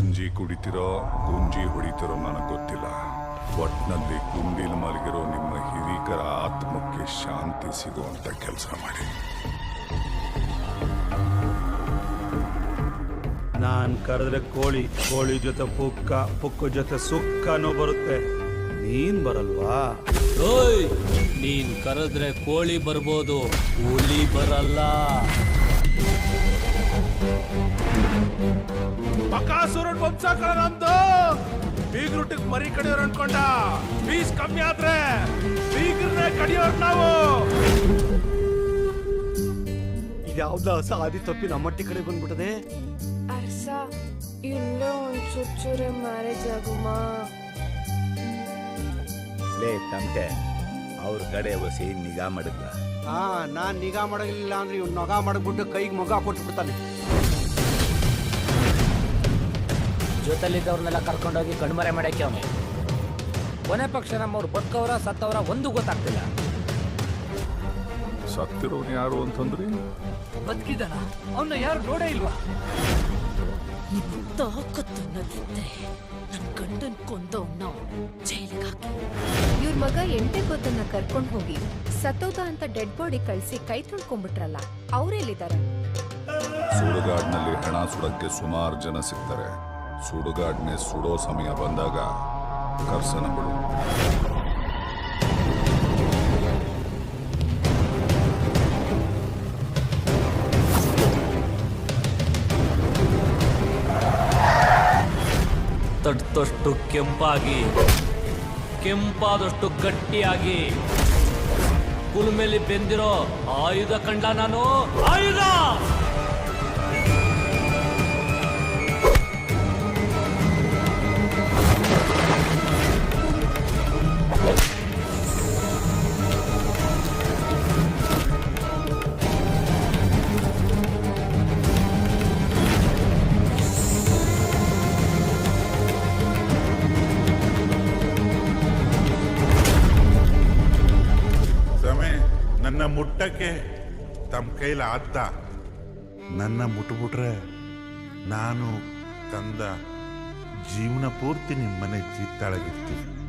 ಗಂಜಿ ಕುಡಿತಿರೋ ಗುಂಜಿ ಹೊಡಿತಿರೋ ನನಗೆ ಗೊತ್ತಿಲ್ಲ. ಒಟ್ನಲ್ಲಿ ಗುಂಡಿಲ್ ಮಲಗಿರೋ ನಿಮ್ಮ ಹಿರಿಕರ ಆತ್ಮಕ್ಕೆ ಶಾಂತಿ ಸಿಗುವಂತ ಕೆಲಸ ಮಾಡಿ. ನಾನ್ ಕರೆದ್ರೆ ಕೋಳಿ ಕೋಳಿ ಜೊತೆ ಪುಕ್ಕ ಪುಕ್ಕ ಜೊತೆ ಸುಕ್ಕನೂ ಬರುತ್ತೆ. ನೀನ್ ಬರಲ್ವಾ? ಓಯ್ ನೀನ್ ಕರೆದ್ರೆ ಕೋಳಿ ಬರ್ಬೋದು ಹುಲಿ ಬರಲ್ಲ. ಬಕಾಸುರನ್ ವಂಶ ಕಣ ನಮ್ದು ಬೀಗ್ರುಟ್ಟಿಗೆ ಮರಿ ಕಡಿಯೋರು ಅನ್ಕೊಂಡ. ಫೀಸ್ ಕಮ್ಮಿ ಆದ್ರೆ ಬೀಗ್ರನ್ನೇ ಕಡಿಯೋರು ನಾವು. ಇದ್ಯಾವ್ದ ಆದಿ ತಪ್ಪಿ ನಮ್ಮಟ್ಟಿ ಕಡೆ ಬಂದ್ಬಿಟ್ಟದೆ? ಅರ್ಸ ಇಲ್ಲೋ ಒಂದ್ ಚುಚ್ಚೂರೆ ಮ್ಯಾರೇಜ್ ಆಗುಮ. ಲೇ ತಮಟೆ ಅವ್ರ ಕಡೆ ಬಸಿ ನಿಗಾ ಮಾಡಿದ್ಲ? ಹಾ ನಾನ್ ನಿಗಾ ಮಾಡಲಿಲ್ಲ ಅಂದ್ರೆ ಇವ್ನು ನಗ ಮಾಡ್ಬಿಟ್ಟು ಕೈಗೆ ಮಗ ಕೊಟ್ಬಿಡ್ತಾನೆ. ಜೊತೆಲಿದ್ದವ್ರನ್ನೆಲ್ಲ ಕರ್ಕೊಂಡೋಗಿ ಕಣ್ಮರೆ ಮಾಡಕ್ಕೆ ಅವನು. ಕೊನೆ ಪಕ್ಷ ನಮ್ಮವ್ರು ಬದುಕವ್ರ ಸತ್ತವ್ರ ಒಂದು ಗೊತ್ತಾಗ್ತಿಲ್ಲ. ಸತ್ತಿರೋನು ಯಾರು ಅಂತಂದ್ರಿ? ಬದುಕಿದಾನ ಅವನ್ನ ಯಾರು ನೋಡೇ ಇಲ್ವಾ? ತಾಕತ್ತನ್ನದಿದ್ರೆ ನನ್ ಗಂಡನ್ ಕೊಂದವನ್ನ ಜೈಲಿಗೆ ಹಾಕಿ. ಇವ್ರ ಮಗ ಎಂಟೆ ಗೊತ್ತನ್ನ ಕರ್ಕೊಂಡು ಹೋಗಿ ಸತ್ತೋದ ಅಂತ ಡೆಡ್ ಬಾಡಿ ಕಳಿಸಿ ಕೈ ತೊಳ್ಕೊಂಡ್ಬಿಟ್ರಲ್ಲ ಅವರೆಲ್ಲಿದ್ದಾರೆ ಸುಡುಗಾಡ್ನಲ್ಲಿ ಹಣ ಸುಡಕ್ಕೆ ಸುಮಾರು ಜನ ಸಿಗ್ತಾರೆ. ಸುಡುಗಾಡ್ನೆ ಸುಡೋ ಸಮಯ ಬಂದಾಗ ಕರ್ಸನ ಬಿಡು ತಟ್ಟಷ್ಟು ಕೆಂಪಾಗಿ, ಕೆಂಪಾದಷ್ಟು ಗಟ್ಟಿಯಾಗಿ. ಕುಲ್ಮೇಲೆ ಬೆಂದಿರೋ ಆಯುಧ ಕಂಡ ನಾನು ಆಯುಧ! ನನ್ನ ಮುಟ್ಟಕ್ಕೆ ತಮ್ಮ ಕೈಲಿ ಆದ್ದ. ನನ್ನ ಮುಟ್ಬಿಟ್ರೆ ನಾನು ತಂದ ಜೀವನ ಪೂರ್ತಿ ನಿಮ್ಮನೆ ಮನೆ ಜೀತಾಳಗಿರ್ತೀವಿ